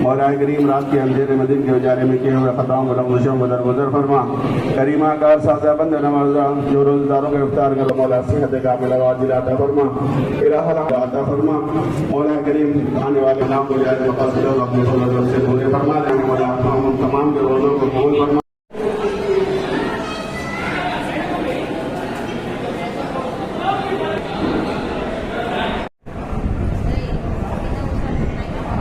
مولا کریم رات کے امجیر مدن کے اجارے میں کیے ہوئے خطاؤں خطام و بدر گزر فرما۔ کریمہ کار سازہ بند نمازہ جو روزداروں کے افطار کرو مولا صحت کاملہ واجل عطا فرما، الہ عطا فرما۔ مولا کریم آنے والے نام کو جائے مقصد اللہ اپنے صلی اللہ علیہ وسلم سے بھولے فرما لیں مولا تمام کے روزوں کو بھول فرما۔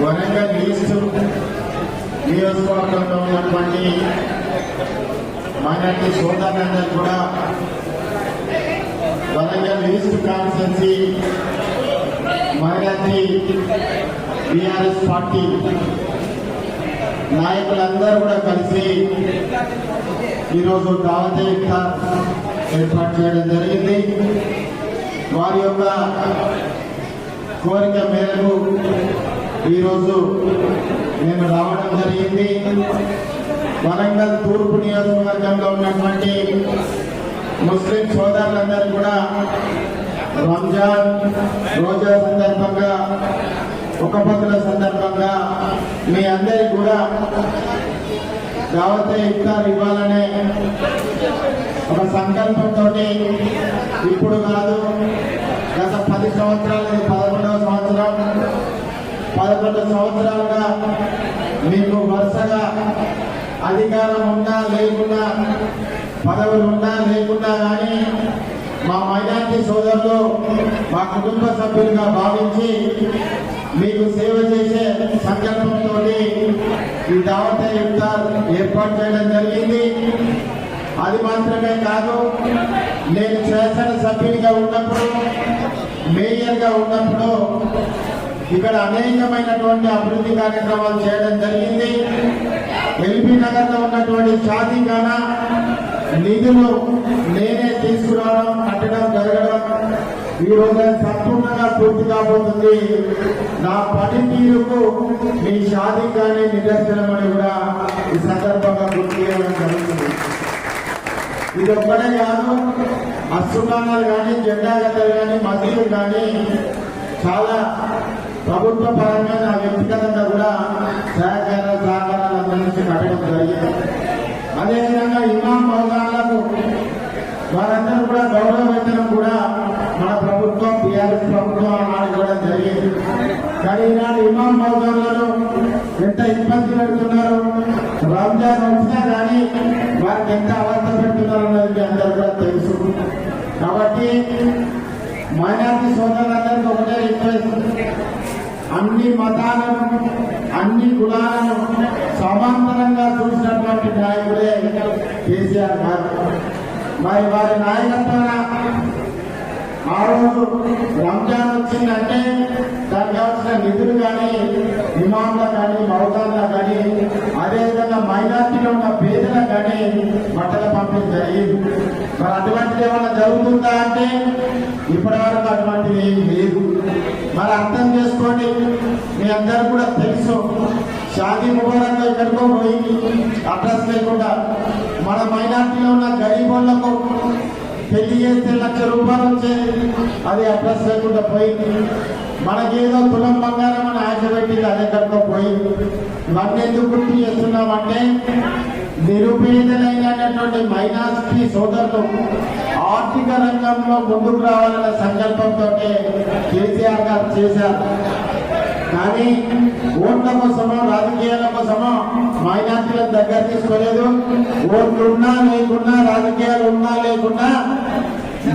Warangal east నియోజకవర్గంలో ఉన్నటువంటి minority సోదరులందరూ కూడా Warangal east constituency minority BRS party నాయకులందరూ కూడా కలిసి ఈరోజు దావతే ఇఫ్తార్ ఏర్పాటు చేయడం జరిగింది. వారి యొక్క కోరిక మేరకు ఈరోజు నేను రావడం జరిగింది. వరంగల్ తూర్పు నియోజకవర్గంలో ఉన్నటువంటి ముస్లిం సోదరులందరూ కూడా రంజాన్ రోజా సందర్భంగా ఒక సందర్భంగా మీ అందరికి కూడా దావతే ఇఫ్తార్ ఇవ్వాలనే ఒక సంకల్పంతో ఇప్పుడు కాదు గత పది సంవత్సరాలు ఇది పదకొండవ సంవత్సరం పదకొండు సంవత్సరాలుగా మీకు వరుసగా అధికారం ఉన్నా లేకున్నా పదవులు ఉన్నా లేకున్నా కానీ మా మైనార్టీ సోదరులు మా కుటుంబ సభ్యులుగా భావించి మీకు సేవ చేసే సంకల్పంతో ఈ దావత ఇఫ్తార్ ఏర్పాటు చేయడం జరిగింది. అది మాత్రమే కాదు నేను శాసన సభ్యునిగా ఉన్నప్పుడు మేయర్గా ఉన్నప్పుడు ఇక్కడ అనేకమైనటువంటి అభివృద్ధి కార్యక్రమాలు చేయడం జరిగింది. ఎల్బీ నగర్లో ఉన్నటువంటి షాదీఖానా నిధులు నేనే తీసుకురావడం ఈ రోజు సంపూర్ణంగా పూర్తి కాబోతుంది. నా పనితీరుకు మీ షాదీఖానే నిదర్శనమని కూడా ఈ సందర్భంగా గుర్తు చేయడం జరుగుతుంది. ఇది ఒక్కడే కాదు అస్తుకానాలు కానీ జెండాగతలు కానీ మసీదులు కానీ చాలా ప్రభుత్వ పరంగా నా వ్యక్తిగతంగా కూడా సహకార సహకారాలు అందించి కట్టడం జరిగింది. అదేవిధంగా ఇమాం మౌలాలకు వారందరూ కూడా గౌరవ వేతనం కూడా మన ప్రభుత్వం టీఆర్ఎస్ ప్రభుత్వం ఆనాడు కూడా జరిగింది. కానీ ఈనాడు ఇమాం గారు ఎంత ఇబ్బంది పెడుతున్నారు? రంజాన్ వచ్చినా కానీ వారికి ఎంత అవస్థ పెడుతున్నారు అన్నది మీ అందరూ కూడా తెలుసు. కాబట్టి మైనార్టీ సోదరులందరికీ ఒకటే రిక్వెస్ట్. అన్ని మతాలను అన్ని కులాలను సమాంతరంగా చూసినటువంటి నాయకుడే కేసీఆర్ గారు. మరి వారి నాయకత్వాన ఆ రోజు రంజాన్ వచ్చిందంటే దానికి కావాల్సిన నిధులు కానీ ఇమాంల కానీ మౌదాన్ల కానీ అదేవిధంగా మైనార్టీలో ఉన్న పేదల కానీ బట్టల పంపిణీ జరిగింది. మరి అటువంటిది ఏమైనా జరుగుతుందా అంటే ఇప్పటి వరకు అటువంటిది ఏం లేదు. మరి అర్థం చేసుకోండి. మీ అందరూ కూడా తెలుసు. షాదీ ముబారక్ ఎక్కడికో పోయి అడ్రస్ లేకుండా. మన మైనార్టీలో ఉన్న గరీబులకు పెళ్ళి చేస్తే లక్ష రూపాయలు వచ్చేది అది అడ్రస్ లేకుండా పోయింది. మనకేదో తులం బంగారం అని ఆశ పెట్టింది. అది ఎక్కడికో పోయింది. ఇవన్నీ ఎందుకు గుర్తు చేస్తున్నామంటే నిరుపేదలైనటువంటి మైనార్టీ సోదరులు ఆర్థిక రంగంలో ముందుకు రావాలన్న సంకల్పంతో కేసీఆర్ గారు చేశారు. కానీ ఓట్ల కోసమో రాజకీయాల కోసమో మైనార్టీలను దగ్గర తీసుకోలేదు. ఓట్లున్నా లేకున్నా రాజకీయాలు ఉన్నా లేకున్నా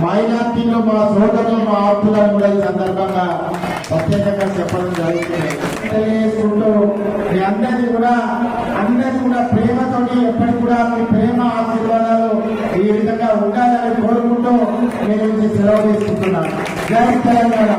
మైనార్టీలు మా సోదరులు మా ఆప్తులను కూడా ఈ సందర్భంగా ప్రత్యేకంగా చెప్పడం జరుగుతుంది తెలియజేసుకుంటూ మీ అందరినీ కూడా అందరినీ కూడా ప్రేమతోటి ఎప్పటికి కూడా మీ ప్రేమ ఆశీర్వాదాలు ఈ విధంగా ఉండాలని కోరుకుంటూ నేను సెలవు తీసుకుంటున్నాను. జై తెలంగాణ.